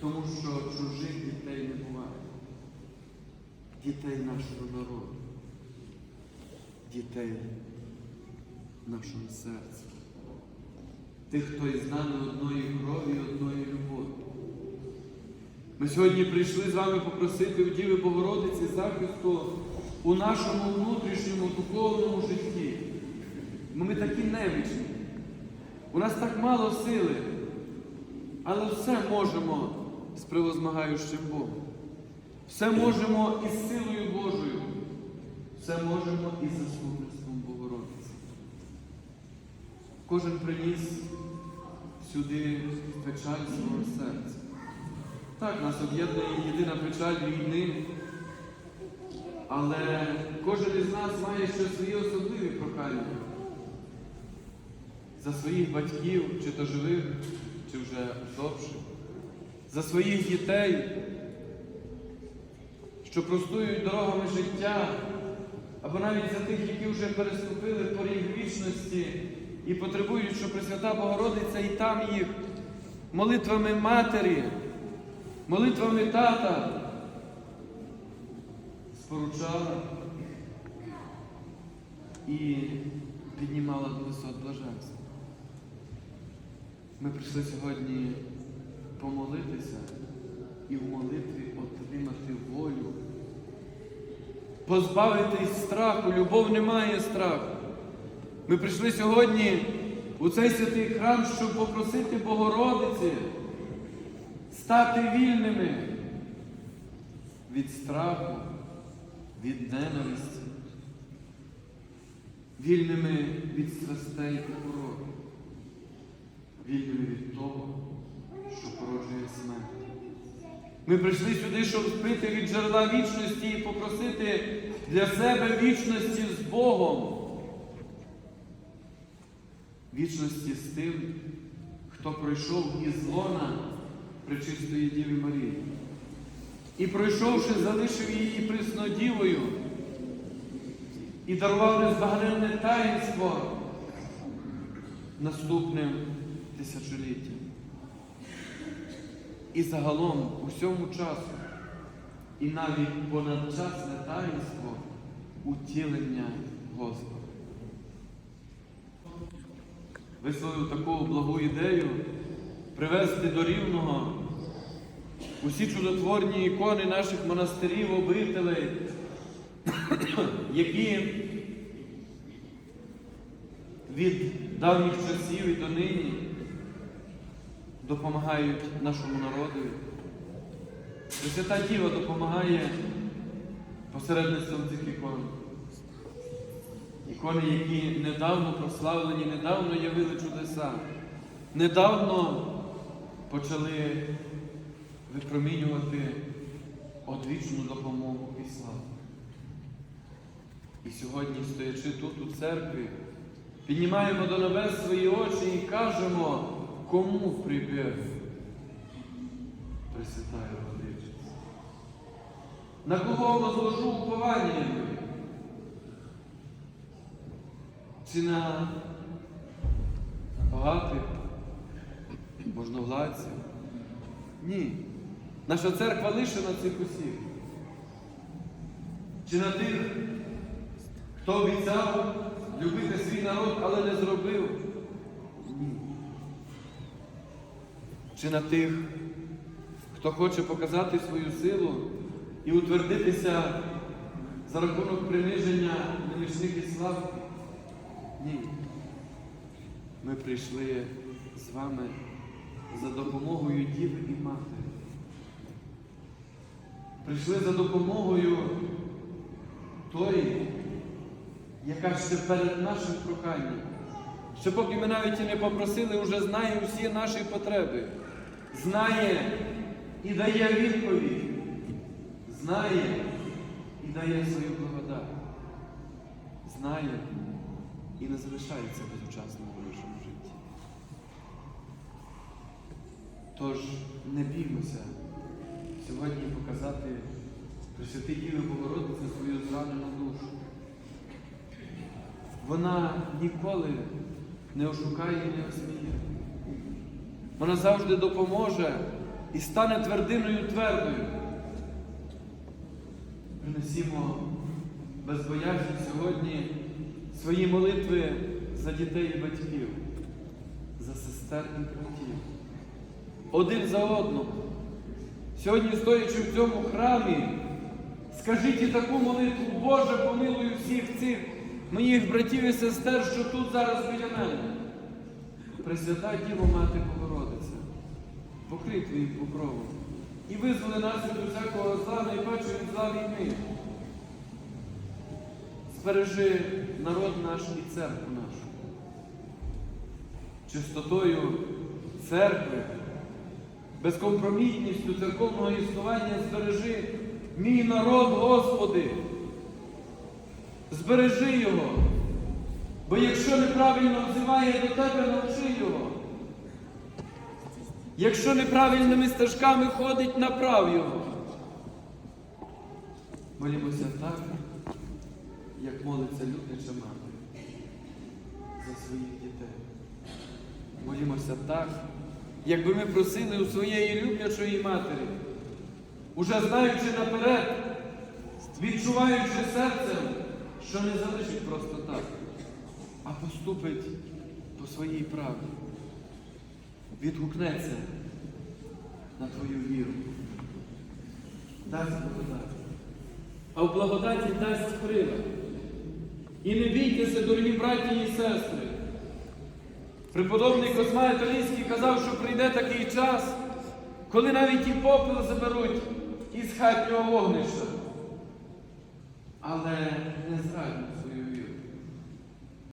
Тому що чужих дітей не буває. Дітей нашого народу, дітей нашого серця. Тих, хто із нами одної крові, одної любові. Ми сьогодні прийшли з вами попросити у Діви Богородиці захисту у нашому внутрішньому духовному житті. Ми такі немічні. У нас так мало сили, але все можемо з превозмагаючим Богом. Все можемо із силою Божою. Все можемо із заступництвом Богородиці. Кожен приніс сюди печаль свого серця. Так, нас об'єднує єдина печаль війни, але кожен із нас має ще свої особливі прохання за своїх батьків, чи то живих, чи вже усопших, за своїх дітей, що простують дорогами життя, або навіть за тих, які вже переступили поріг вічності і потребують, що Пресвята Богородиця і там їх молитвами матері, молитвами тата споручала і піднімала до висот блаженства. Ми прийшли сьогодні помолитися і в молитві отримати волю, позбавитись страху, любов не має страху. Ми прийшли сьогодні у цей святий храм, щоб попросити Богородиці стати вільними від страху, від ненависті, вільними від страстей і хвороб, вільними від того, Ми прийшли сюди, щоб спити від джерела вічності і попросити для себе вічності з Богом. Вічності з тим, хто пройшов із лона Пречистої Діви Марії. І пройшовши, залишив її приснодівою і дарував незбагненне таїнство наступним тисячоліттям. І загалом усьому часу, і навіть понадчасне таїнство утілення Господа. Висловив таку благу ідею привести до рівного усі чудотворні ікони наших монастирів, обителей, які від давніх часів і до нині допомагають нашому народу. Пресвята Діва допомагає посередництвом цих ікон. Ікони, які недавно прославлені, недавно явили чудеса, недавно почали випромінювати одвічну допомогу і славу. І сьогодні, стоячи тут у церкві, піднімаємо до небес свої очі і кажемо, кому прибіг Пресвятая Владичиця. На кого возложу уповання моє? Чи на багатих можновладців? Ні. Наша церква лишена цих усіх. Чи на тих, хто обіцяв любити свій народ, але не зробив? Чи на тих, хто хоче показати свою силу і утвердитися за рахунок приниження нинішніх і славки? Ні. Ми прийшли з вами за допомогою Діви і Матері. Прийшли за допомогою тої, яка ще перед нашим проханням, ще поки ми навіть і не попросили, вже знає усі наші потреби, знає і дає відповідь, знає і дає свою благодать, знає і не залишається безучасним у нашому житті. Тож не біймося сьогодні показати Пресвятій Діві Богородиці свою зранену душу. Вона ніколи не ошукає і не осміє. Вона завжди допоможе і стане твердиною твердою. Принесімо безбояжні сьогодні свої молитви за дітей і батьків, за сестер і братів, один за одним. Сьогодні, стоячи в цьому храмі, скажіть і таку молитву, Боже, помилуй всіх цих моїх братів і сестер, що тут зараз біля мене. Пресвята Діво Мати Богородиця, покрий твоїм покровом і визволи нас від усякого зла, найпаче від зла війни. Збережи народ наш і церкву нашу. Чистотою церкви, безкомпромітністю церковного існування збережи мій народ, Господи. Збережи його. Бо якщо неправильно взиває до тебе, навчи його. Якщо неправильними стежками ходить, направ його. Молімося так, як молиться любляча мати за своїх дітей. Молімося так, якби ми просили у своєї люблячої матері, уже знаючи наперед, відчуваючи серцем, що не залишить просто так, а поступить по своїй правді, відгукнеться на твою віру. Дасть благодать. а в благодаті дасть крила. І не бійтеся, дорогі браті і сестри. Преподобний Космай Толінський казав, що прийде такий час, коли навіть і попіл заберуть із хатнього вогнища. Але не зрадять.